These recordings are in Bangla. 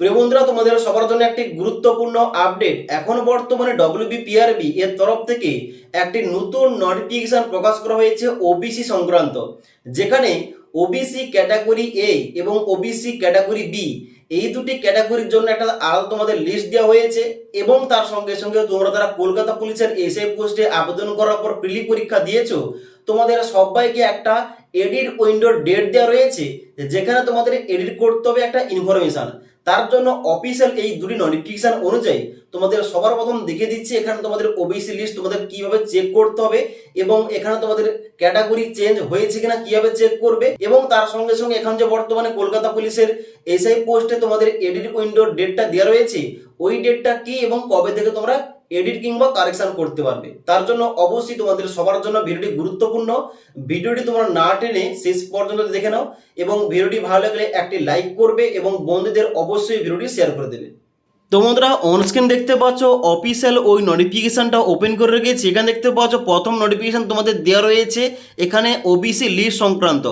প্রিয় বন্ধুরা, তোমাদের সবার জন্য একটি গুরুত্বপূর্ণ আপডেট এখন বর্তমানে ডব্লিউবিপিআরবি এর তরফ থেকে একটি নতুন নোটিফিকেশন প্রকাশ করা হয়েছে ওবিসি সংক্রান্ত, যেখানে ওবিসি ক্যাটাগরি এ এবং ওবিসি ক্যাটাগরি বি এই দুটি ক্যাটাগরির জন্য একটা আলাদা তোমাদের লিস্ট দেওয়া হয়েছে এবং তার সঙ্গে সঙ্গে তোমরা তারা কলকাতা পুলিশের এসআই পোস্টে আবেদন করার পর প্রিলি পরীক্ষা দিয়েছ, তোমাদের সবাইকে একটা এডিট উইন্ডোর ডেট দেওয়া রয়েছে, যেখানে তোমাদের এডিট করতে হবে একটা ইনফরমেশন তার জন্য অফিসিয়াল এই দুটি নোটিফিকেশন অনুযায়ী তোমাদের সবার প্রথম দেখিয়ে দিচ্ছি, এখানে তোমাদের ওবিসি লিস্ট তোমাদের কীভাবে চেক করতে হবে এবং এখানে তোমাদের ক্যাটাগরি চেঞ্জ হয়েছে কিনা, কীভাবে চেক করবে এবং তার সঙ্গে সঙ্গে এখন যে বর্তমানে কলকাতা পুলিশের এসআই পোস্টে তোমাদের এডিট উইন্ডোর ডেটটা দেওয়া রয়েছে, ওই ডেটটা কি এবং কবে থেকে তোমরা এডিট কিংবা কারেকশন করতে পারবে। তার জন্য অবশ্যই তোমাদের সবার জন্য ভিডিওটি গুরুত্বপূর্ণ। ভিডিওটি তোমরা না টেনে শেষ পর্যন্ত দেখে নাও এবং ভিডিওটি ভালো লাগলে একটি লাইক করবে এবং বন্ধুদের অবশ্যই ভিডিওটি শেয়ার করে দেবে। তো বন্ধুরা অনস্ক্রিন দেখতে পাচ্ছ অফিসিয়াল ওই নোটিফিকেশানটা ওপেন করে রেখেছি। এখানে দেখতে পাচ্ছ, প্রথম নোটিফিকেশান তোমাদের দেওয়া রয়েছে, এখানে ওবিসি লিস্ট সংক্রান্ত।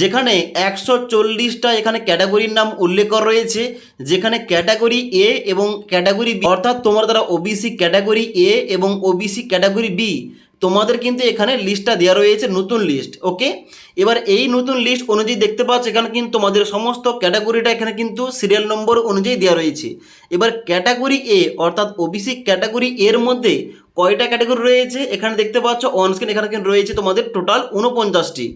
যেখানে একশো চল্লিশটা এখানে ক্যাটাগরির নাম উল্লেখ করা রয়েছে, যেখানে ক্যাটাগরি এ এবং ক্যাটাগরি বি অর্থাৎ তোমার দ্বারা ওবিসি ক্যাটাগরি এ এবং ওবিসি ক্যাটাগরি বি তোমাদের কিন্তু এখানে লিস্টটা দেওয়া রয়েছে নতুন লিস্ট ওকে এবার এই নতুন লিস্ট অনুযায়ী দেখতে পাচ্ছ, এখানে কিন্তু তোমাদের সমস্ত ক্যাটাগরিটা এখানে কিন্তু সিরিয়াল নম্বর অনুযায়ী দেওয়া রয়েছে। এবার ক্যাটাগরি এ অর্থাৎ ওবিসি ক্যাটাগরি এর মধ্যে কয়টা ক্যাটাগরি রয়েছে? এখানে দেখতে পাচ্ছ অনস্ক্রিন এখানে কিন্তু রয়েছে তোমাদের টোটাল উনপঞ্চাশটি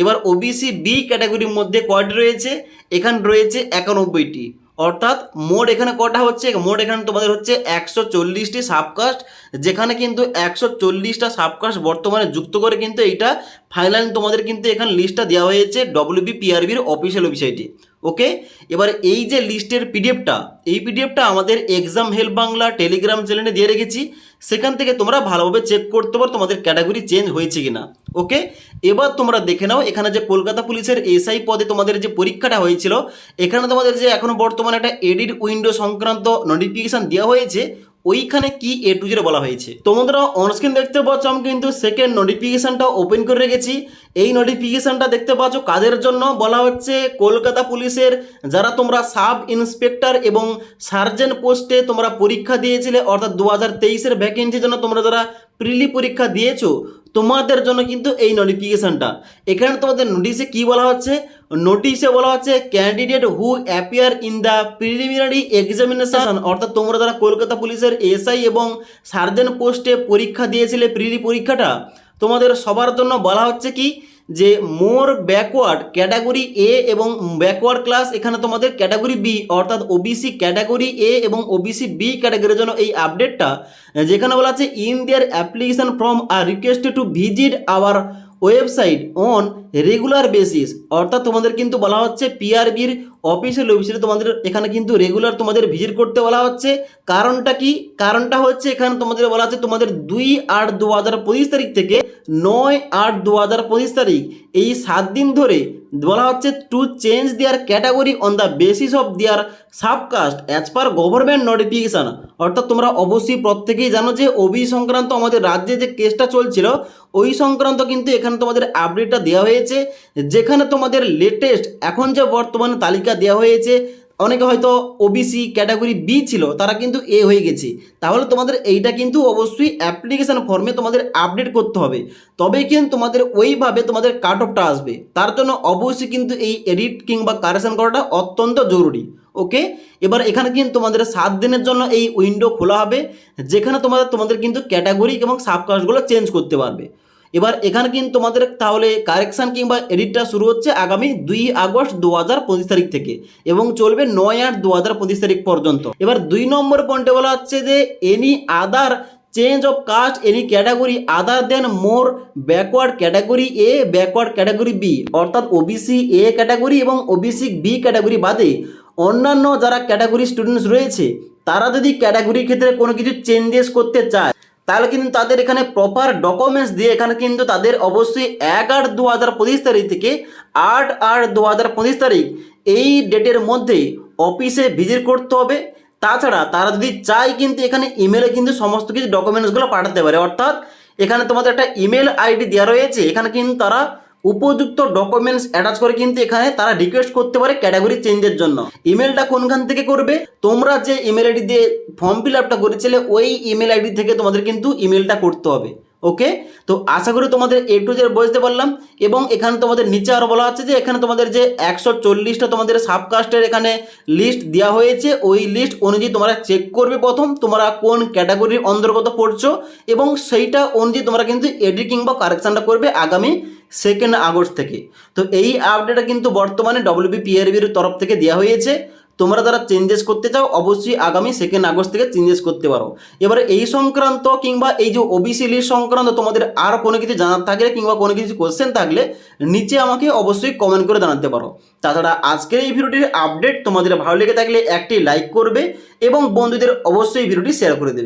এবার ওবিসি বি ক্যাটাগরির মধ্যে কয়টি রয়েছে? এখানে রয়েছে একানব্বইটি। অর্থাৎ মোট এখানে কটা হচ্ছে? মোট এখানে তোমাদের হচ্ছে একশো চল্লিশটি সাবকাস্ট যেখানে কিন্তু একশো চল্লিশটা সাবকাস্ট বর্তমানে যুক্ত করে কিন্তু এইটা ফাইনাল তোমাদের কিন্তু এখানে লিস্টটা দেওয়া হয়েছে ডব্লিউবি পিআরবির অফিসিয়াল ওয়েবসাইটে ওকে এবার এই যে লিস্টের পিডিএফটা এই পিডিএফটা আমাদের এক্সাম হেল্প বাংলা টেলিগ্রাম চ্যানেলে দিয়ে রেখেছি। সেখান থেকে তোমরা ভালোভাবে চেক করতে পারো তোমাদের ক্যাটাগরি চেঞ্জ হয়েছে কিনা। ওকে এবার তোমরা দেখে নাও, এখানে যে কলকাতা পুলিশের এসআই পদে তোমাদের যে পরীক্ষাটা হয়েছিল, এখানে তোমাদের যে এখনও বর্তমানে একটা এডিট উইন্ডো সংক্রান্ত নোটিফিকেশন দেওয়া হয়েছে, ওইখানে কি এ টু জেড বলা হয়েছে। তোমরা অনস্ক্রিন দেখতে পাচ্ছ, আমি কিন্তু সেকেন্ড নোটিফিকেশনটা ওপেন করে রেখেছি। এই নোটিফিকেশনটা দেখতে পাচ্ছ, কাদের জন্য? বলা হচ্ছে কলকাতা পুলিশের যারা তোমরা সাব ইন্সপেক্টর এবং সার্জেন্ট পোস্টে তোমরা পরীক্ষা দিয়েছিলে, অর্থাৎ দু হাজার তেইশের ভ্যাকেন্সির জন্য তোমরা যারা প্রিলি পরীক্ষা দিয়েছ, তোমাদের জন্য কিন্তু এই নোটিফিকেশানটা এখানে তোমাদের নোটিশে কি বলা হচ্ছে? নোটিশে বলা হচ্ছে candidate who appear in the preliminary examination অর্থাৎ তোমরা যারা কলকাতা পুলিশের এসআই এবং সার্জেন্ট পোস্টে পরীক্ষা দিয়েছিলে প্রিলি পরীক্ষাটা, তোমাদের সবার জন্য বলা হচ্ছে কি? যে মোর ব্যাকওয়ার্ড ক্যাটাগরি এ এবং ব্যাকওয়ার্ড ক্লাস এখানে তোমাদের ক্যাটাগরি বি অর্থাৎ ওবিসি ক্যাটাগরি এ এবং ওবিসি বি ক্যাটাগরির জন্য এই আপডেটটা, যেখানে বলা আছে in their application form are request to visit our website on regular basis অর্থাৎ তোমাদের কিন্তু বলা হচ্ছে পিআরবির অফিসিয়াল ওয়েবসাইটে তোমাদের এখানে কিন্তু রেগুলার তোমাদের ভিজিট করতে বলা হচ্ছে। কারণটা কি? কারণটা হচ্ছে এখানে তোমাদের বলা হচ্ছে তোমাদের দুই আট দু হাজার পঁচিশ তারিখ থেকে নয় আট দু হাজার পঁচিশ তারিখ। এই সাত দিন ধরে বলা হচ্ছে to change their category on the basis of their subcaste as per government notification অর্থাৎ তোমরা অবশ্যই প্রত্যেকেই জানো যে ওবি সংক্রান্ত আমাদের রাজ্যে যে কেসটা চলছিল, ওই সংক্রান্ত কিন্তু এখানে তোমাদের আপডেটটা দেওয়া হয়েছে। যেখানে তোমাদের লেটেস্ট এখন যে বর্তমানে তালিকা দেওয়া হয়েছে, অনেকে হয়তো ওবিসি ক্যাটাগরি বি ছিল, তারা কিন্তু এ হয়ে গেছে। তাহলে তোমাদের এইটা কিন্তু অবশ্যই অ্যাপ্লিকেশান ফর্মে তোমাদের আপডেট করতে হবে। তবেই কিন্তু তোমাদের ওইভাবে তোমাদের কাট অফটা আসবে। তার জন্য অবশ্যই কিন্তু এই এডিট কিংবা কারেকশন করাটা অত্যন্ত জরুরি। ওকে এবার এখানে কিন্তু তোমাদের সাত দিনের জন্য এই উইন্ডো খোলা হবে, যেখানে তোমাদের তোমাদের কিন্তু ক্যাটাগরি এবং সাবকাস্টগুলো চেঞ্জ করতে পারবে। এবার এখানে কিন্তু তোমাদের তাহলে কারেকশান কিংবা এডিটটা শুরু হচ্ছে আগামী দুই আগস্ট দু হাজার পঁচিশ তারিখ থেকে এবং চলবে নয় আট দু হাজার পঁচিশ তারিখ পর্যন্ত। এবার দুই নম্বর পয়েন্টে বলা হচ্ছে যে any other change of caste any category other than more backward category A backward category B অর্থাৎ ওবিসি এ ক্যাটাগরি এবং ওবিসি বি ক্যাটাগরি বাদে অন্যান্য যারা ক্যাটাগরি স্টুডেন্টস রয়েছে, তারা যদি ক্যাটাগরির ক্ষেত্রে কোনো কিছু চেঞ্জেস করতে চায় তাহলে কিন্তু তাদের এখানে প্রপার ডকুমেন্টস দিয়ে এখানে কিন্তু তাদের অবশ্যই এক আট দু হাজার পঁচিশ তারিখ থেকে আট আট দু হাজার পঁচিশ তারিখ এই ডেটের মধ্যে অফিসে ভিজিট করতে হবে। তাছাড়া তারা যদি চায় কিন্তু এখানে ইমেলে কিন্তু সমস্ত কিছু ডকুমেন্টসগুলো পাঠাতে পারে। অর্থাৎ এখানে তোমাদের একটা ইমেল আইডি দেওয়া রয়েছে। এখানে কিন্তু তারা উপযুক্ত ডকুমেন্টস অ্যাটাচ করে কিন্তু এখানে তারা রিকোয়েস্ট করতে পারে ক্যাটাগরি চেঞ্জের জন্য। ইমেলটা কোনখান থেকে করবে? তোমরা যে ইমেল আইডি দিয়ে ফর্ম ফিল আপটা করেছিলে, ওই ইমেল আইডি থেকে তোমাদের কিন্তু ইমেলটা করতে হবে। ওকে তো আশা করি তোমাদের এ টু জেড বুঝতে পারলাম এবং এখানে তোমাদের নিচে আরও বলা আছে যে এখানে তোমাদের যে একশো চল্লিশটা তোমাদের সাবকাস্টের এখানে লিস্ট দেওয়া হয়েছে, ওই লিস্ট অনুযায়ী তোমরা চেক করবে প্রথম, তোমরা কোন ক্যাটাগরির অন্তর্গত পড়ছো, এবং সেইটা অনুযায়ী তোমরা কিন্তু এডিট কিংবা কারেকশানটা করবে আগামী সেকেন্ড আগস্ট থেকে। তো এই আপডেটটা কিন্তু বর্তমানে ডব্লিউবি পিআরবির তরফ থেকে দেওয়া হয়েছে। তোমরা যারা চেঞ্জেস করতে চাও, অবশ্যই আগামী সেকেন্ড আগস্ট থেকে চেঞ্জেস করতে পারো। এবারে এই সংক্রান্ত কিংবা এই যে ওবিসি লিস্ট সংক্রান্ত তোমাদের আর কোনো কিছু জানার থাকলে কিংবা কোনো কিছু কোয়েশ্চেন থাকলে নিচে আমাকে অবশ্যই কমেন্ট করে জানাতে পারো। তাছাড়া আজকের এই ভিডিওটির আপডেট তোমাদের ভালো লেগে থাকলে একটি লাইক করবে এবং বন্ধুদের অবশ্যই ভিডিওটি শেয়ার করে দেবে।